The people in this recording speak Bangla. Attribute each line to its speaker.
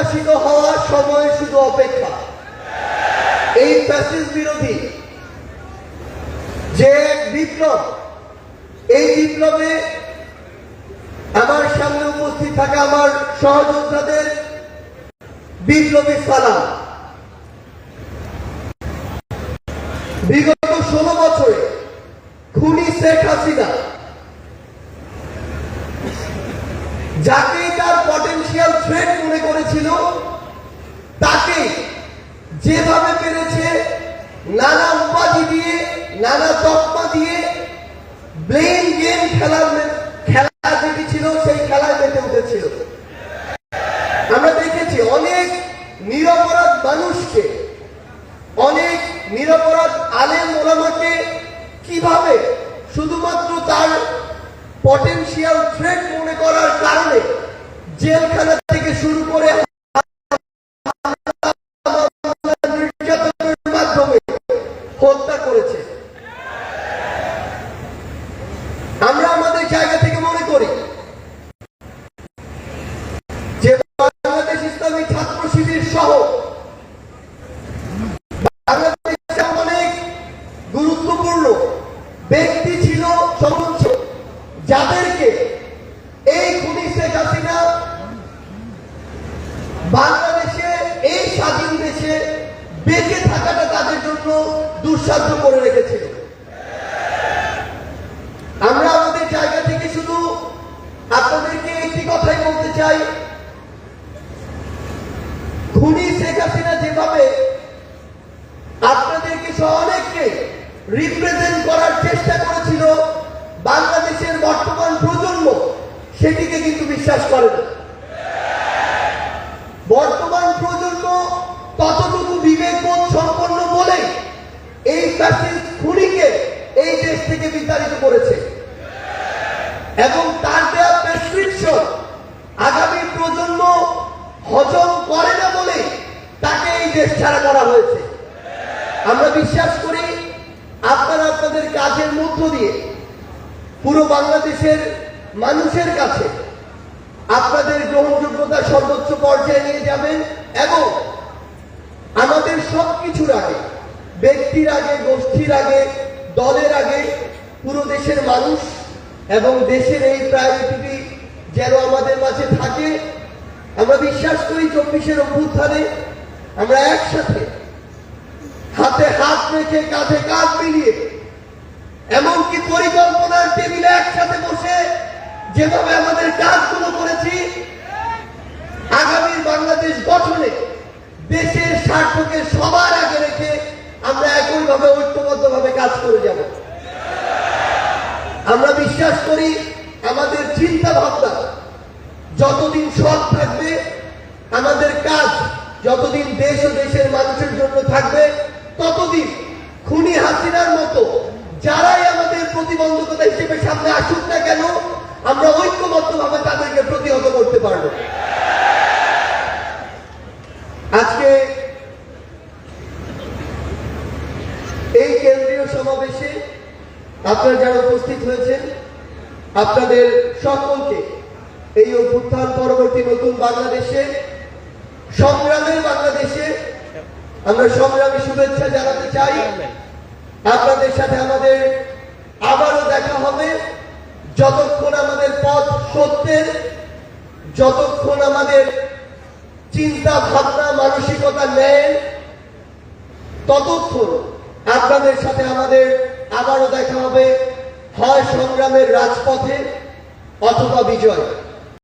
Speaker 1: প্রকাশিত হওয়ার সময় শুধু অপেক্ষা। এই প্যাসেজ বিরোধী যে এক বিপ্লব, এই বিপ্লবে আমার সামনে উপস্থিত থাকা আমার সহযোদ্ধাদের বিপ্লবী সালাম। বিগত ষোলো বছরে খুনি শেখ হাসিনা যাকে তার পটেনশিয়াল থ্রেট মনে করেছিল তাকে যেভাবে পেরেছে, নানা উপাধি দিয়ে, নানা তকমা দিয়ে ব্লেম গেম খেলার খেলা যেটি ছিল সেই খেলায় মেতে উঠেছিল। আমরা দেখেছি অনেক নিরপরাধ মানুষকে, অনেক নিরপরাধ আলেম ওলামাকে কীভাবে শুধুমাত্র তার পটেনশিয়াল থ্রেট মনে করার কারণে জেলখানা থেকে শুরু করে যাদেরকে এই খুনি শেখ হাসিনা বাংলাদেশে, এই স্বাধীন দেশে বেঁচে থাকাটা তাদের জন্য দুঃসাধ্য করে রেখেছিল আমরা আমাদের জায়গা থেকে শুধু আপনাদেরকে একটি কথাই বলতে চাই। খুনি শেখ হাসিনা যেভাবে আপনাদেরকে সহ অনেককে রিপ্রেজেন্ট করার চেষ্টা করেছিল বাংলাদেশের বর্তমান প্রজন্ম সেটিকে কিন্তু বিশ্বাস করে না। বর্তমান প্রজন্ম ততটুকু বিবেকবোধ সম্পন্ন বলে এই ফ্যাসিস্ট খুনিকে এই দেশ থেকে বিতাড়িত করেছে। এবং তার দেওয়া প্রেসক্রিপশন আগামী প্রজন্ম হজম করে না বলে তাকে এই দেশ ছাড়া করা হয়েছে। আমরা বিশ্বাস করি আপনারা আপনাদের কাজের মধ্য দিয়ে পুরো বাংলাদেশের মানুষের কাছে আপনাদের গ্রহণযোগ্যতা সর্বোচ্চ পর্যায়ে নিয়ে যাবেন এবং আমাদের সব কিছুর আগে, ব্যক্তির আগে, গোষ্ঠীর আগে, দলের আগে পুরো দেশের মানুষ এবং দেশের এই প্রায়োরিটি যেন আমাদের মাঝে থাকে। আমরা বিশ্বাস করি চব্বিশের অভ্যুত্থানে আমরা একসাথে হাতে হাত রেখে কাঁধে কাঁধ মিলিয়ে এমনকি পরিকল্পনার টেবিলে একসাথে বসে যেভাবে আমাদের কাজগুলো করেছি, আগামীর বাংলাদেশ গঠনে দেশের স্বার্থকে সবার আগে রেখে আমরা একইভাবে ঐক্যবদ্ধভাবে কাজ করে যাব। আমরা বিশ্বাস করি আমাদের চিন্তা ভাবনা যতদিন সৎ থাকবে, আমাদের কাজ যতদিন দেশ ও দেশের মানুষের জন্য থাকবে, ততদিন খুনি হাসিনার মতো যারাই আমাদের প্রতিবন্ধকতা হিসেবে সামনে আসুক না কেন, আমরা ঐক্যবদ্ধভাবে তাদেরকে প্রতিহত করতে পারব। আজকে এই কেন্দ্রীয় সমাবেশে আপনারা যারা উপস্থিত হয়েছেন, আপনাদের সকলকে এই অভ্যুত্থান পরবর্তী নতুন বাংলাদেশে, সংগ্রামের বাংলাদেশে আমরা সংগ্রামী শুভেচ্ছা জানাতে চাই। আপনাদের সাথে আমাদের আবারও দেখা হবে। যতক্ষণ আমাদের পথ সত্যের যতক্ষণ আমাদের চিন্তা ভাবনা মানসিকতা নেয় ততক্ষণ আপনাদের সাথে আমাদের আবারও দেখা হবে। হয় সংগ্রামের রাজপথে অথবা বিজয়।